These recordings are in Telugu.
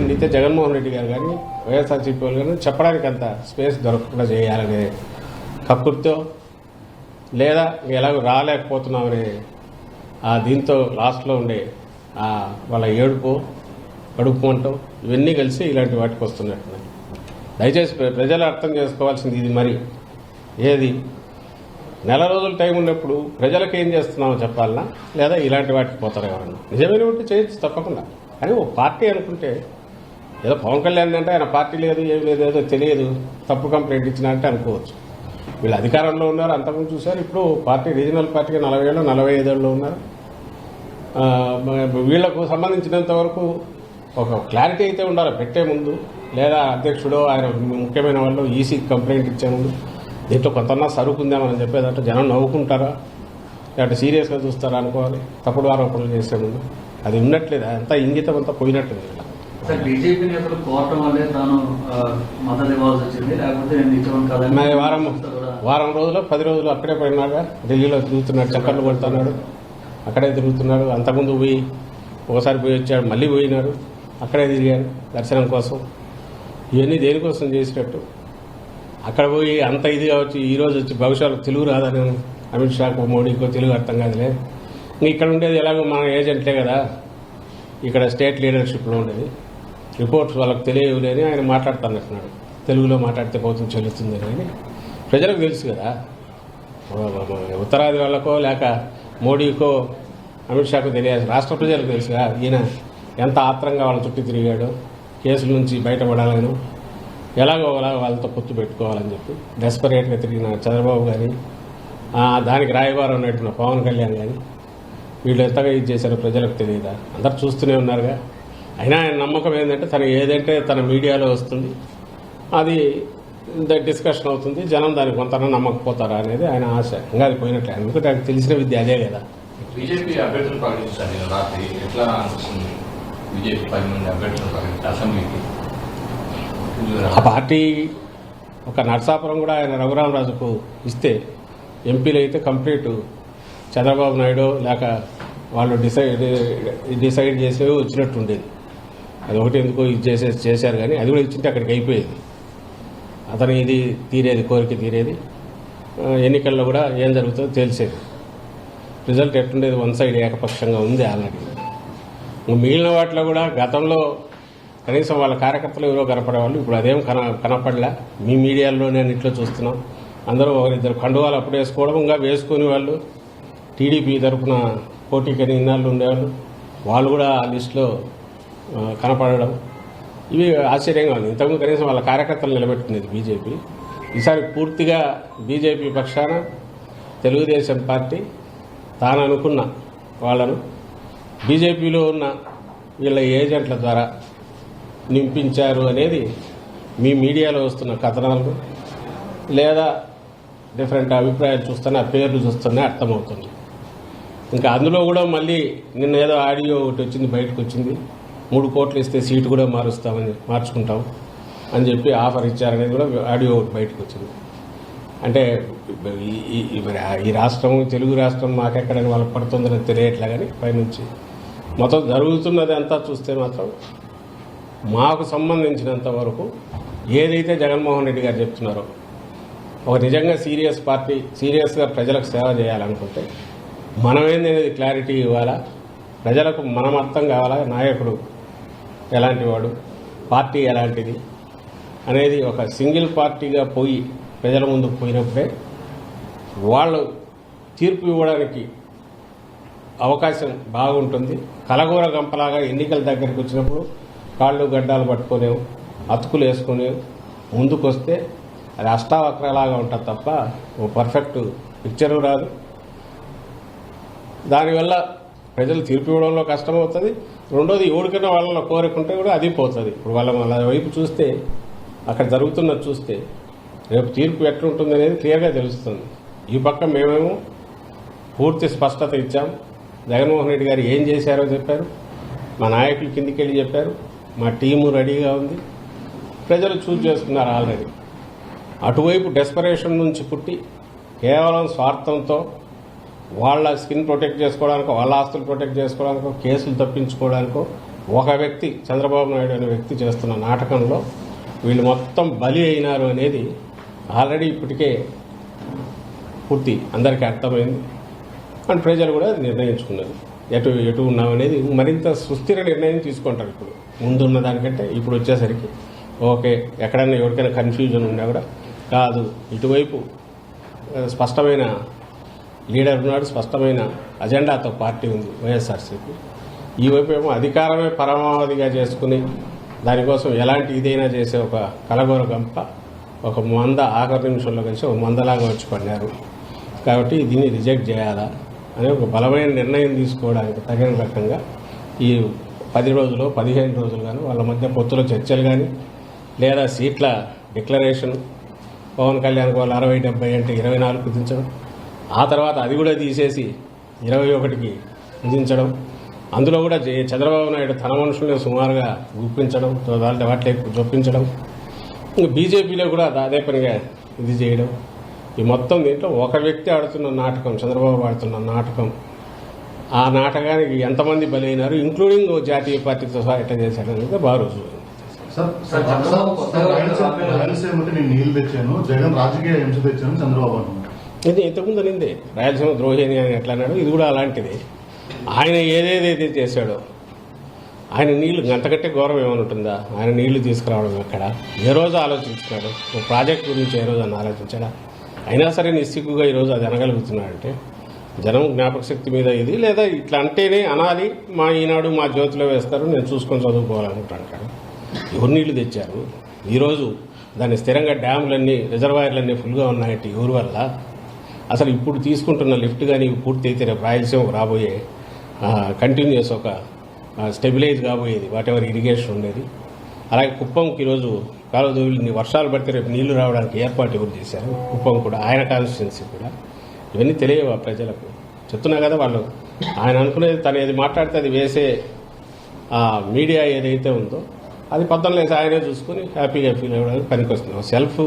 అయితే జగన్మోహన్ రెడ్డి గారు కానీ వైఎస్ఆర్సీపీ వాళ్ళు కానీ చెప్పడానికి అంత స్పేస్ దొరకకుండా చేయాలనే కక్కుర్తో లేదా ఎలాగో రాలేకపోతున్నామనే ఆ దీంతో లాస్ట్లో ఉండే వాళ్ళ ఏడుపు కడుపుమంటం ఇవన్నీ కలిసి ఇలాంటి వాటికి వస్తున్నట్టున్నాయి. దయచేసి ప్రజలు అర్థం చేసుకోవాల్సింది ఇది మరి. ఏది? నెల రోజులు టైం ఉన్నప్పుడు ప్రజలకు ఏం చేస్తున్నామో చెప్పాలన్నా లేదా ఇలాంటి వాటికి పోతారు ఎవరన్నా? నిజమైన ఉంటే చేయొచ్చు తప్పకుండా. కానీ ఓ పార్టీ అనుకుంటే ఏదో పవన్ కళ్యాణ్ అంటే ఆయన పార్టీ లేదు ఏం లేదు ఏదో తెలియదు. తప్పు కంప్లైంట్ ఇచ్చిన అంటే అనుకోవచ్చు. వీళ్ళు అధికారంలో ఉన్నారు అంతకుముందు చూశారు. ఇప్పుడు పార్టీ రీజనల్ పార్టీకి నలభై ఏళ్ళు నలభై ఐదేళ్ళు ఉన్నారు. వీళ్ళకు సంబంధించినంత వరకు ఒక క్లారిటీ అయితే ఉండాలి పెట్టే ముందు. లేదా అధ్యక్షుడు ఆయన ముఖ్యమైన వాళ్ళు ఈసీ కంప్లైంట్ ఇచ్చే ముందు. దీంట్లో కొంతన్నా అని చెప్పేదంటే జనం నవ్వుకుంటారా? లేకపోతే సీరియస్గా చూస్తారా అనుకోవాలి. తప్పుడు ఆరోపణలు చేసే ముందు. అది ఉన్నట్లేదు అంతా ఇంగితం అంతా పోయినట్లేదు ఇలా. బీజేపీ నేతలు కోరటం వల్లే తాను మద్దతు ఇవ్వాల్సి వచ్చింది. లేకపోతే నేను వారం వారం రోజులు పది రోజులు అక్కడే పడినాగా ఢిల్లీలో తిరుగుతున్నాడు చక్కర్లు కొడుతున్నాడు. అక్కడే తిరుగుతున్నాడు. అంతకుముందు పోయి ఒకసారి పోయి వచ్చాడు మళ్ళీ పోయినాడు. అక్కడే తిరిగాడు దర్శనం కోసం. ఇవన్నీ దేనికోసం చేసినట్టు అక్కడ పోయి అంత ఇదిగా వచ్చి ఈ రోజు వచ్చి భవిష్యత్తు తెలుగు రాదని అమిత్ షాకు మోడీకో తెలుగు అర్థం కాదులే. ఇంక ఇక్కడ ఉండేది ఎలాగో మన ఏజెంట్లే కదా. ఇక్కడ స్టేట్ లీడర్షిప్లో ఉండేది. రిపోర్ట్స్ వాళ్ళకి తెలియలేని ఆయన మాట్లాడుతున్నట్టున్నాడు తెలుగులో మాట్లాడితే ప్రభుత్వం చెల్లుతుంది అని. ప్రజలకు తెలుసు కదా. ఉత్తరాది వాళ్ళకో లేక మోడీకో అమిత్ షాకు తెలియాల్సి రాష్ట్ర ప్రజలకు తెలుసుగా ఈయన ఎంత ఆత్రంగా వాళ్ళ చుట్టూ తిరిగాడు కేసుల నుంచి బయటపడాలను ఎలాగో అలా వాళ్ళతో పొత్తు పెట్టుకోవాలని చెప్పి డెస్పరేట్గా తిరిగిన చంద్రబాబు కానీ దానికి రాయబారం ఉన్నట్టున్న పవన్ కళ్యాణ్ కానీ వీళ్ళు ఎంతగా ఇది చేశారో ప్రజలకు తెలియదా? అందరు చూస్తూనే ఉన్నారుగా. అయినా ఆయన నమ్మకం ఏంటంటే తను ఏదంటే తన మీడియాలో వస్తుంది. అది డిస్కషన్ అవుతుంది. జనం దానికి కొంత నమ్మకపోతారా అనేది ఆయన ఆశ. ఇంకా అది పోయినట్లే ఎందుకంటే ఆయనకు తెలిసిన విద్య అదే కదా. బీజేపీ అభ్యర్థులు ప్రకటించారు నిన్న రాత్రి. ఎట్లా అనిపిస్తుంది బీజేపీ పది మంది అభ్యర్థులు ప్రకటించారు అసెంబ్లీకి? ఆ పార్టీ ఒక నర్సాపురం కూడా ఆయన రఘురామరాజుకు ఇస్తే ఎంపీలు అయితే కంప్లీట్ చంద్రబాబు నాయుడు లేక వాళ్ళు డిసైడ్ డిసైడ్ చేసే వచ్చినట్టు ఉండేది అది ఒకటి ఎందుకో ఇది చేసే చేశారు కానీ అది కూడా ఇచ్చింటే అక్కడికి అయిపోయేది. అతను ఇది తీరేది కోరిక తీరేది. ఎన్నికల్లో కూడా ఏం జరుగుతుందో తెలిసేది రిజల్ట్ ఎట్టుండేది వన్ సైడ్ ఏకపక్షంగా ఉంది ఆల్రెడీ. మిగిలిన వాటిలో కూడా గతంలో కనీసం వాళ్ళ కార్యకర్తలు ఎవరో కనపడేవాళ్ళు ఇప్పుడు అదేం కన కనపడలే. మీ మీడియాలో నేను ఇట్లా చూస్తున్నాం. అందరూ ఒకరిద్దరు కండువాలు అప్పుడు వేసుకోవడం ఇంకా వేసుకునే వాళ్ళు టీడీపీ తరఫున పోటీకని ఇన్నాళ్ళు ఉండేవాళ్ళు. వాళ్ళు కూడా ఆ లిస్టులో కనపడడం. ఇవి ఆశ్చర్యంగా ఉంది ఇంతకుముందు కనీసం వాళ్ళ కార్యకర్తలు నిలబెట్టుకునేది బీజేపీ. ఈసారి పూర్తిగా బీజేపీ పక్షాన తెలుగుదేశం పార్టీ తాను అనుకున్న వాళ్ళను బీజేపీలో ఉన్న వీళ్ళ ఏజెంట్ల ద్వారా నింపించారు అనేది మీ మీడియాలో వస్తున్న కథనాలు లేదా డిఫరెంట్ అభిప్రాయాలు చూస్తేనే ఆ పేర్లు చూస్తేనే అర్థమవుతుంది. ఇంకా అందులో కూడా మళ్ళీ నిన్న ఏదో ఆడియో ఒకటి వచ్చింది బయటకు వచ్చింది. కోట్లు ఇస్తే సీటు కూడా మారుస్తామని మార్చుకుంటాం అని చెప్పి ఆఫర్ ఇచ్చారనేది కూడా ఆడియో బయటకు వచ్చింది. అంటే ఈ- రాష్ట్రం తెలుగు రాష్ట్రం మాకెక్కడని వాళ్ళకి పడుతుందని తెలియట్లే కానీ పైనుంచి. మొత్తం జరుగుతున్నది అంతా చూస్తే మాత్రం మాకు సంబంధించినంత వరకు ఏదైతే జగన్మోహన్ రెడ్డి గారు చెప్తున్నారో ఒక నిజంగా సీరియస్ పార్టీ సీరియస్గా ప్రజలకు సేవ చేయాలనుకుంటే మనమేంది అనేది క్లారిటీ ఇవ్వాలా? ప్రజలకు మనం అర్థం కావాలా? నాయకుడు ఎలాంటి వాడు పార్టీ ఎలాంటిది? అనేది ఒక సింగిల్ పార్టీగా పోయి ప్రజల ముందు పోయినప్పుడే వాళ్ళు తీర్పు ఇవ్వడానికి అవకాశం బాగుంటుంది. కలగూర గంపలాగా ఎన్నికల దగ్గరికి వచ్చినప్పుడు కాళ్ళు గడ్డాలు పట్టుకునేవు అతుకులు వేసుకునేవు ముందుకు వస్తే అది అష్టావక్రలాగా ఉంటుంది తప్ప ఓ పర్ఫెక్ట్ పిక్చరు రాదు. దానివల్ల ప్రజలు తీర్పు ఇవ్వడంలో కష్టమవుతుంది. రెండోది ఎవరికైనా వాళ్ళ కోరికుంటే కూడా అది పోతుంది. ఇప్పుడు వాళ్ళ వాళ్ళ వైపు చూస్తే అక్కడ జరుగుతున్నది చూస్తే రేపు తీర్పు ఎట్లుంటుంది అనేది క్లియర్గా తెలుస్తుంది. ఈ పక్క మేమేమో పూర్తి స్పష్టత ఇచ్చాం. జగన్మోహన్ రెడ్డి గారు ఏం చేశారో చెప్పారు. మా నాయకులు కిందికి వెళ్ళి చెప్పారు. మా టీము రెడీగా ఉంది. ప్రజలు చూజ్ చేసుకున్నారు ఆల్రెడీ. అటువైపు డెస్పరేషన్ నుంచి పుట్టి కేవలం స్వార్థంతో వాళ్ళ స్కిన్ ప్రొటెక్ట్ చేసుకోవడానికో వాళ్ళ ఆస్తులు ప్రొటెక్ట్ చేసుకోవడానికో కేసులు తప్పించుకోవడానికో ఒక వ్యక్తి చంద్రబాబు నాయుడు అనే వ్యక్తి చేస్తున్న నాటకంలో వీళ్ళు మొత్తం బలి అయినారు అనేది ఆల్రెడీ ఇప్పటికే పూర్తి అందరికీ అర్థమైంది. అండ్ ప్రజలు కూడా నిర్ణయించుకున్నారు. ఎటు ఎటు ఉన్నాం అనేది మరింత సుస్థిర నిర్ణయం తీసుకుంటారు ఇప్పుడు. ముందున్న దానికంటే ఇప్పుడు వచ్చేసరికి. ఓకే ఎక్కడైనా ఎవరికైనా కన్ఫ్యూజన్ ఉన్నా కూడా కాదు. ఇటువైపు స్పష్టమైన లీడర్ ఉన్నాడు స్పష్టమైన అజెండాతో పార్టీ ఉంది వైఎస్ఆర్సీపీ. ఈ వైపు ఏమో అధికారమే పరమావధిగా చేసుకుని దానికోసం ఎలాంటి ఇదైనా చేసే ఒక కలగోర గంప ఒక మంద ఆఖరి నిమిషంలో కలిసి ఒక మందలాగా వచ్చి పడినారు. కాబట్టి దీన్ని రిజెక్ట్ చేయాలా అనే ఒక బలమైన నిర్ణయం తీసుకోవడానికి తగిన రకంగా ఈ పది రోజులు పదిహేను రోజులు కానీ వాళ్ళ మధ్య పొత్తుల చర్చలు కానీ లేదా సీట్ల డిక్లరేషన్ పవన్ కళ్యాణ్ వాళ్ళు అరవై డెబ్బై అంటే ఇరవై నాలుగు కుదించడం ఆ తర్వాత అది కూడా తీసేసి ఇరవై ఒకటికి కుదించడం అందులో కూడా చంద్రబాబు నాయుడు తన మనుషుల్ని సుమారుగా గుప్పించడం వాళ్ళ వాటిలో చొప్పించడం ఇంకా బీజేపీలో కూడా అదే పనిగా ఇది చేయడం ఈ మొత్తం దీంట్లో ఒక వ్యక్తి ఆడుతున్న నాటకం చంద్రబాబు ఆడుతున్న నాటకం ఆ నాటకానికి ఎంతమంది బలైనారు ఇంక్లూడింగ్ జాతీయ పార్టీతో సహా ఎట్లా చేశాడు అనేది బాగా సార్ సార్, చంద్రబాబు కొత్తగా నేను నీళ్ళు తెచ్చాను జగన్ రాజకీయ హింస తెచ్చాను చంద్రబాబు అయితే ఇంతకుముందు అనింది. రాయలసీమ ద్రోహిణి అని ఎట్లా అన్నాడు. ఇది కూడా అలాంటిది. ఆయన ఏదేదైతే చేశాడో ఆయన నీళ్ళు గంటగట్టే గౌరవం ఏమైనా ఉంటుందా? ఆయన నీళ్ళు తీసుకురావడం ఎక్కడ? ఏ రోజు ఆలోచించున్నాడు ఓ ప్రాజెక్ట్ గురించి ఏ రోజు అని ఆలోచించాడా? అయినా సరే నిస్సిగ్గుగా ఈరోజు అది అనగలుగుతున్నాడంటే జనం జ్ఞాపక శక్తి మీద ఇది లేదా ఇట్లా అంటేనే అనాలి మా ఈనాడు మా జ్యోతిలో వేస్తారు నేను చూసుకొని చదువుకోవాలనుకుంటాను ఎవరు నీళ్ళు తెచ్చారు? ఈరోజు దాని స్థిరంగా డ్యాములన్నీ రిజర్వాయర్లన్నీ ఫుల్గా ఉన్నాయంటే ఎవరి వల్ల? అసలు ఇప్పుడు తీసుకుంటున్న లిఫ్ట్ కానీ పూర్తి అయితే రేపు రాయలసీమకు రాబోయే కంటిన్యూస్ ఒక స్టెబిలైజ్ కాబోయేది వాట్ ఎవర్ ఇరిగేషన్ ఉండేది. అలాగే కుప్పంకి ఈరోజు కాలువదోవిని వర్షాలు పడితే రేపు నీళ్ళు రావడానికి ఏర్పాటు ఎవరు చేశారు? కుప్పం కూడా ఆయన కాన్స్టిట్యున్సీ కూడా. ఇవన్నీ తెలియవా ప్రజలకు? చెప్తున్నా కదా వాళ్ళు. ఆయన అనుకునేది తను ఏది మాట్లాడితే అది వేసే మీడియా ఏదైతే ఉందో అది పద్దం లేసి ఆయనే చూసుకుని హ్యాపీగా ఫీల్ అవ్వడానికి పనికొస్తుంది. సెల్ఫ్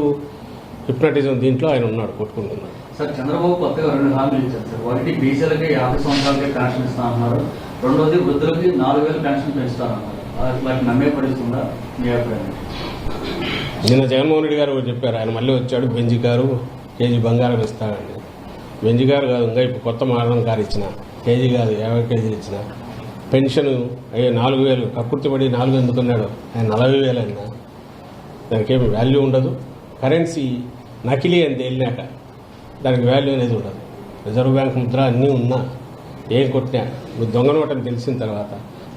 హిప్నటిజం దీంట్లో ఆయన ఉన్నాడు కొట్టుకుంటున్నాడు. సార్ చంద్రబాబు కొత్తగా రెండు హామీలు ఇచ్చారు సార్. ఒకటి బీసీలకి యాభై సంవత్సరాలకి పెన్షన్ ఇస్తా అన్నారు రెండోది వృద్ధులకి నాలుగు వేలు పెన్షన్ పెంచుతానన్నారు వాటిని నమ్మే పడిస్తుందా మీ అభిప్రాయం? నిన్న జగన్మోహన్ రెడ్డి గారు చెప్పారు. ఆయన మళ్ళీ వచ్చాడు బెంజి గారు కేజీ బంగారం ఇస్తాడండి బెంజి గారు కాదు ఇంకా ఇప్పుడు కొత్త మరణం కారు ఇచ్చిన కేజీ కాదు యాభై కేజీలు ఇచ్చిన. పెన్షన్ అయ్యో నాలుగు వేలు కక్కుర్తిపడి నాలుగు ఎందుకున్నాడు? ఆయన నలభై వేలు అయినా దానికి ఏమి వాల్యూ ఉండదు. కరెన్సీ నకిలీ అని తేలినాక దానికి వాల్యూ అనేది ఉండదు. రిజర్వ్ బ్యాంక్ ముద్ర అన్నీ ఉన్నా ఏం కొట్టినా నువ్వు దొంగ నోట్ అని తెలిసిన తర్వాత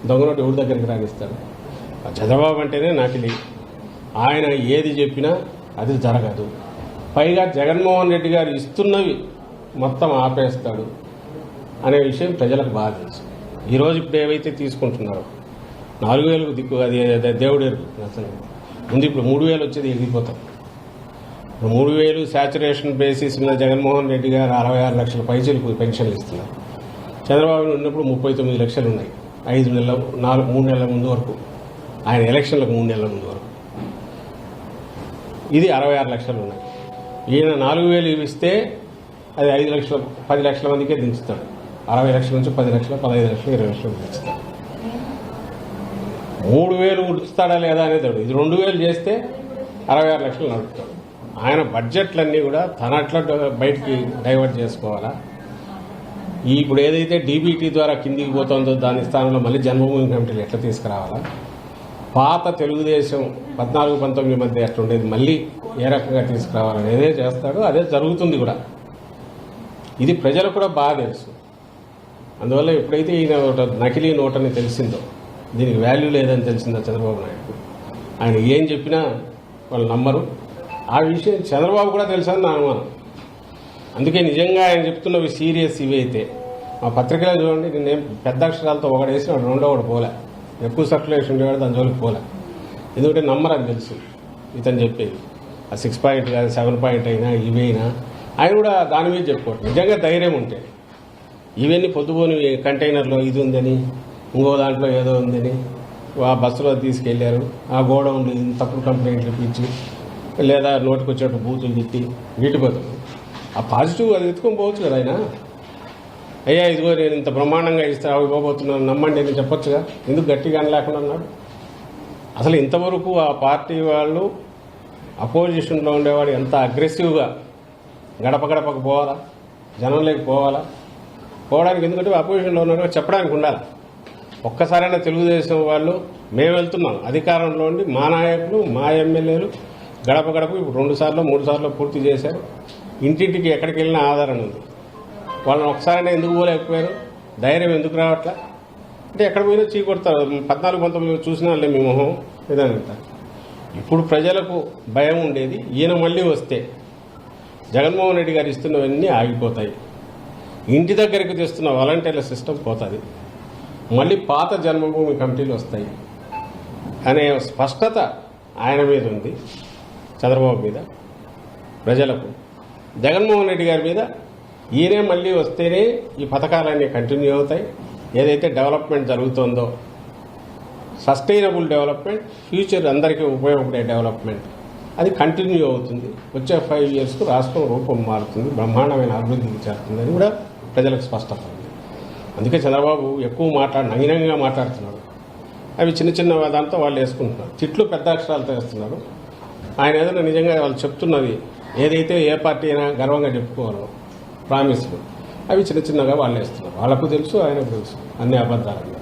దొంగ నోటు ఎవరి దగ్గరికి రాగిస్తాడు? ఆ చంద్రబాబు అంటేనే నకిలీ. ఆయన ఏది చెప్పినా అది జరగదు. పైగా జగన్మోహన్ రెడ్డి గారు ఇస్తున్నవి మొత్తం ఆపేస్తాడు అనే విషయం ప్రజలకు బాగా తెలుసు. ఈరోజు ఇప్పుడు ఏవైతే తీసుకుంటున్నారో నాలుగు వేలకు దిక్కు అది దేవుడేరు దేవుడు ఎరుగు ముందు ఇప్పుడు మూడు వేలు వచ్చేది ఎగిరిపోతాం. మూడు వేలు శాచురేషన్ బేసిస్ మీద జగన్మోహన్ రెడ్డి గారు అరవై ఆరు లక్షల పైసలు పెన్షన్లు ఇస్తున్నారు. చంద్రబాబు ఉన్నప్పుడు ముప్పై తొమ్మిది లక్షలు ఉన్నాయి. ఐదు నెలల నాలుగు మూడు నెలల ముందు వరకు. ఆయన ఎలక్షన్లకు మూడు నెలల ముందు వరకు. ఇది అరవై ఆరు లక్షలు ఉన్నాయి. ఈయన నాలుగు వేలు ఇస్తే అది ఐదు లక్షల పది లక్షల మందికే దించుతాడు. అరవై లక్షల నుంచి పది లక్షలు పదహైదు లక్షలు ఇరవై లక్షలు దించుతాడు మూడు వేలు ఉడుస్తాడా లేదా అనేది ఇది రెండు వేలు చేస్తే అరవై ఆరు లక్షలు నడుపుతాడు. ఆయన బడ్జెట్లన్నీ కూడా తన అట్లా బయటికి డైవర్ట్ చేసుకోవాలా? ఈ ఇప్పుడు ఏదైతే డీబీటీ ద్వారా కిందికి పోతుందో దాని స్థానంలో మళ్ళీ జన్మభూమి కమిటీలు ఎట్లా తీసుకురావాలా? పాత తెలుగుదేశం పద్నాలుగు పంతొమ్మిది మధ్య ఎట్లా ఉండేది మళ్ళీ ఏ రకంగా తీసుకురావాలని ఏదే చేస్తాడో అదే జరుగుతుంది కూడా. ఇది ప్రజలకు కూడా బాగా తెలుసు. అందువల్ల ఎప్పుడైతే ఈయన ఒక నకిలీ నోటని తెలిసిందో దీనికి వాల్యూ లేదని తెలిసిందో చంద్రబాబు నాయుడు ఆయన ఏం చెప్పినా వాళ్ళు నమ్మరు. ఆ విషయం చంద్రబాబు కూడా తెలుసని నా అనుమానం? అందుకే నిజంగా ఆయన చెప్తున్నవి సీరియస్ ఇవి అయితే. మా పత్రికలో చూడండి నేనేం పెద్ద అక్షరాలతో ఒకటి వేసిన రెండో ఒకటి పోలే. ఎక్కువ సర్క్యులేషన్ ఉండేవాడు దాని జోలికి పోలే. ఎందుకంటే నమ్మరని తెలుసు ఇతను చెప్పేది. ఆ సిక్స్ పాయింట్ కానీ సెవెన్ పాయింట్ అయినా ఇవైనా? ఆయన కూడా దాని మీద చెప్పుకోవట్లేదు నిజంగా ధైర్యం ఉంటే. ఇవన్నీ పొద్దుపోని కంటైనర్లో ఇది ఉందని ఇంకో దాంట్లో ఏదో ఉందని ఆ బస్సులో తీసుకెళ్ళారు ఆ గోడౌన్లు తప్పుడు కంప్లైంట్లు ఇప్పించి లేదా నోటికి వచ్చినట్టు బూతులు తిప్పి వీటి బదులు ఆ పాజిటివ్ అది ఎత్తుకొని పోవచ్చు కదా ఆయన. అయ్యా ఇదిగో నేను ఇంత బ్రహ్మాండంగా ఇస్తా అవి ఇవ్వబోతున్నాను నమ్మండి అని చెప్పొచ్చుగా. ఎందుకు గట్టిగా లేకుండా అన్నాడు అసలు ఇంతవరకు ఆ పార్టీ వాళ్ళు అపోజిషన్లో ఉండేవాడు ఎంత అగ్రెసివ్గా? గడప గడపకు పోవాలా? జనంలోకి పోవాలా? పోవడానికి ఎందుకంటే అపోజిషన్లో ఉన్నాడు చెప్పడానికి ఉండాలి. ఒక్కసారైనా తెలుగుదేశం వాళ్ళు మేము వెళ్తున్నాం. అధికారంలో ఉండి మా నాయకులు మా ఎమ్మెల్యేలు గడప గడప ఇప్పుడు రెండు సార్లు మూడు సార్లు పూర్తి చేశారు. ఇంటింటికి ఎక్కడికి వెళ్ళినా ఆధారం ఉంది. వాళ్ళని ఒకసారైనా ఎందుకు పోలేకపోయారు? ధైర్యం ఎందుకు రావట్లా? అంటే ఎక్కడ పోయినా చీ కొడతారు. పద్నాలుగు పంతొమ్మిది చూసినా వాళ్ళే మీ మొహం ఇదంతా ఇప్పుడు ప్రజలకు భయం ఉండేది. ఈయన మళ్ళీ వస్తే జగన్మోహన్ రెడ్డి గారు ఇస్తున్నవన్నీ ఆగిపోతాయి. ఇంటి దగ్గరికి తెస్తున్న వాలంటీర్ల సిస్టమ్ పోతుంది. మళ్ళీ పాత జన్మభూమి కమిటీలు వస్తాయి. అనే స్పష్టత ఆయన మీద ఉంది. చంద్రబాబు మీద ప్రజలకు. జగన్మోహన్ రెడ్డి గారి మీద ఈయనే మళ్ళీ వస్తేనే ఈ పథకాలన్నీ కంటిన్యూ అవుతాయి. ఏదైతే డెవలప్మెంట్ జరుగుతుందో సస్టైనబుల్ డెవలప్మెంట్ ఫ్యూచర్ అందరికీ ఉపయోగపడే డెవలప్మెంట్ అది కంటిన్యూ అవుతుంది. వచ్చే ఫైవ్ ఇయర్స్కు రాష్ట్రం రూపం మారుతుంది. బ్రహ్మాండమైన అభివృద్ధికి చేరుతుందని కూడా ప్రజలకు స్పష్టత ఉంది అందుకే చంద్రబాబు ఎక్కువ మాట్లాడి నగినంగా మాట్లాడుతున్నాడు. అవి చిన్న చిన్న దాంతో వాళ్ళు వేసుకుంటున్నారు. తిట్లు పెద్ద అక్షరాలతో వేస్తున్నారు. ఆయన ఏదైనా నిజంగా వాళ్ళు చెప్తున్నది ఏదైతే ఏ పార్టీ అయినా గర్వంగా చెప్పుకోరు ప్రామిస్లు అవి చిన్న చిన్నగా వాళ్ళు వేస్తున్నారు వాళ్ళకు తెలుసు ఆయనకు తెలుసు. అన్ని అబద్ధాలు